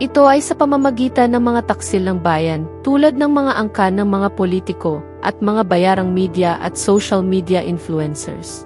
Ito ay sa pamamagitan ng mga taksil ng bayan, tulad ng mga angkan ng mga politiko at mga bayarang media at social media influencers.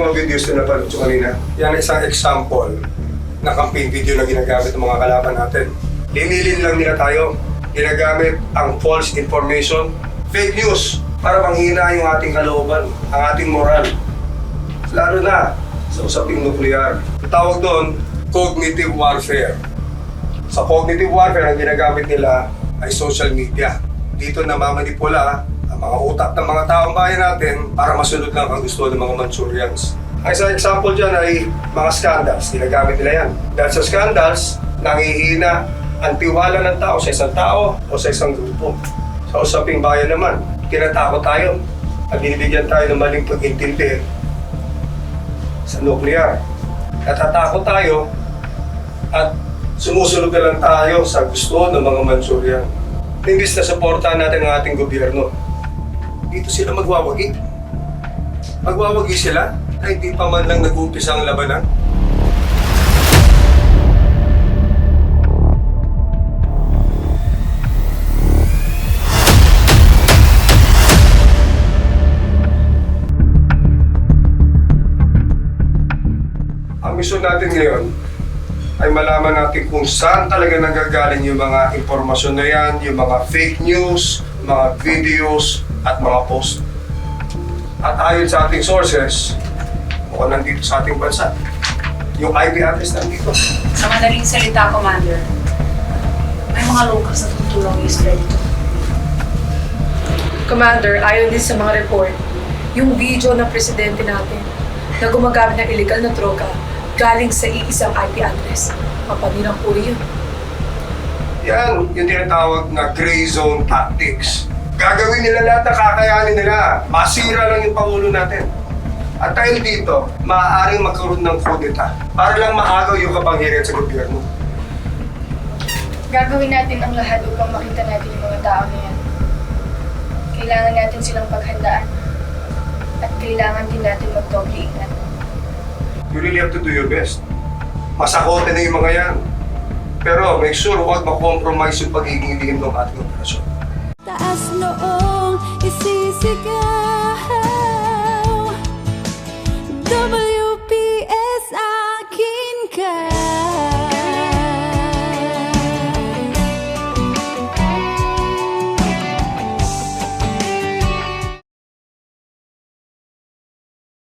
Mga videos na napanood ko kanina, yan ay isang example na campaign video na ginagamit ng mga kalaban natin. Linilin lang nila tayo. Ginagamit ang false information, fake news, para manghina yung ating kalooban, ang ating moral. Lalo na sa usaping nuklear. Tawag doon, cognitive warfare. Sa cognitive warfare, ang ginagamit nila ay social media. Dito namamanipula ang mga utak ng mga taong bayan natin para masunod lang ang gusto ng mga Manchurians. Ang isang example dyan ay mga scandals. Ginagamit nila yan. Dahil sa scandals, nangihina ang tiwala ng tao sa isang tao o sa isang grupo. Sa usaping bayan naman, tinatakot tayo at binibigyan tayo ng maling pag-intindi sa nuclear. Natatakot tayo at sumusunod na lang tayo sa gusto ng mga Manchurian. Imbis na supportahan natin ang ating gobyerno, dito sila magwawagi. Magwawagi sila na hindi pa man lang nag-uumpisa ang labanan. Ang mission natin ngayon ay malaman natin kung saan talaga nanggagaling yung mga impormasyon na yan, yung mga fake news, mga videos, at mga post. At ayon sa ating sources, mukhang nandito sa ating bansa, yung IP address nandito. Sa madaling salita, Commander, may mga locals na tutulong i-spread ito. Commander, ayon din sa mga report, yung video ng presidente natin na gumagamit ng illegal na droga galing sa iisang IP address. Papaninang uri yun. Yan, yung tinatawag na gray zone tactics. Gagawin nila lahat na kakayanin nila. Masira lang yung Pangulo natin. At dahil dito, maaaring magkaroon ng kudeta para lang maagaw yung kapangyarihan sa gobyerno. Gagawin natin ang lahat upang makita natin yung mga tao na yan. Kailangan natin silang paghandaan. At kailangan din natin magdoble ingat. You really have to do your best. Masakote na yung mga yan. Pero make sure huwag makompromise yung pagiging lihim ng ating operasyon. sequer